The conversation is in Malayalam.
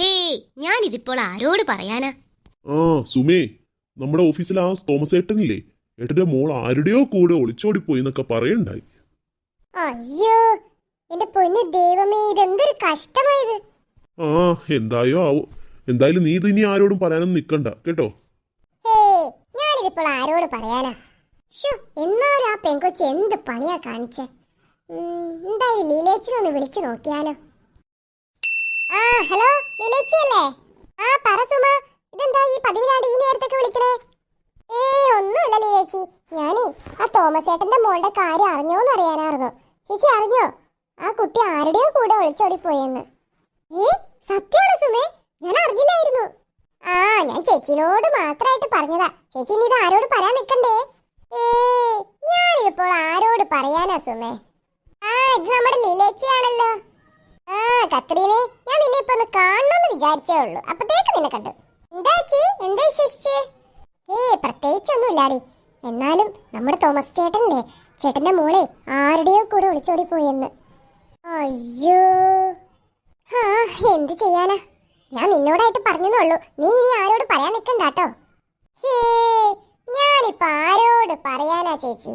ഹേയ് ഞാനിതിപ്പോൾ ആരോട് പറയാനാ? ആ സുമേ നമ്മുടെ ഓഫീസിൽ ആ തോമസ് ഏട്ടനില്ലേ? ഏട്ടന്റെ മോൾ ആരുടെയോ കൂടെ ഒളിച്ചോടിപ്പോയി എന്നൊക്കെ പറയണ്ടായി. അയ്യോ എന്റെ പൊന്നു ദൈവമേ ഇതെന്തൊരു കഷ്ടമായത്. ആ എന്തായോ ആവോ. എന്തായാലും നീ ഇത് ഇനി ആരോടും പറയാനൊന്നും നിക്കണ്ട കേട്ടോ? ഹേ ഞാനിതിപ്പോൾ ആരോട് പറയാനാ? ഷോ എന്നാലും ആ പെങ്കൊച്ച് എന്ത് പണിയാ കാണിച്ചേ? ഉം, എന്തായാലും ലീലേച്ചിനൊന്ന് വിളിച്ചു നോക്കിയാലോ. ഹലോ ലീലേച്ചി അല്ലേ ആ പറ സുമ ഇതെന്താ ഈ പതിവിലാണ്ട് ഈ നേരത്തൊക്കെ വിളിക്കണേ? ഏ ഒന്നുമില്ല ലീലേച്ചി. ഞാനേ ആ തോമസ് ഏട്ടന്റെ മോളുടെ കാര്യം അറിഞ്ഞോന്ന് അറിയാനായിരുന്നു. ചേച്ചി അറിഞ്ഞോ? ആ കുട്ടി ആരുടെയോ കൂടെ ഒളിച്ചോടി പോയെന്ന് ഏ സത്യമാണോ സുമേ? ഞാൻ അറിഞ്ഞില്ലായിരുന്നു. ആ ഞാൻ ചേച്ചിനോട് മാത്രമായിട്ട് പറഞ്ഞതാ. ചേച്ചി ഇനി ഇത് ആരോട് പറയാൻ നിൽക്കണ്ടേ ഏ ഞാനിതിപ്പോൾ ആരോട് പറയാനാ സുമേ? ആ ഇത് നമ്മുടെ ലീലേച്ചിയാണല്ലോ. ആ കത്രീനെ നിന്നെ ഇപ്പൊ ഒന്ന് കാണണമെന്ന് വിചാരിച്ചേ ഉള്ളൂ. അപ്പത്തേക്ക് നിന്നെ കണ്ടു. എന്താ ചേച്ചി? എന്താ വിശേഷിച്ച്? ഏ പ്രത്യേകിച്ചൊന്നുമില്ലാടി. എന്നാലും നമ്മുടെ തോമസ് ചേട്ടനല്ലേ? ചേട്ടന്റെ മോളെ ആരുടെയോ കൂടെ ഒളിച്ചോടി പോയെന്ന് അയ്യോ. ആ എന്ത് ചെയ്യാനാ? ഞാൻ നിന്നോടായിട്ട് പറഞ്ഞതേ നീ ഇനി ആരോട് പറയാൻ നിൽക്കണ്ടാട്ടോ ഹേ ഞാനിപ്പോ ആരോട് പറയാനാ ചേച്ചി?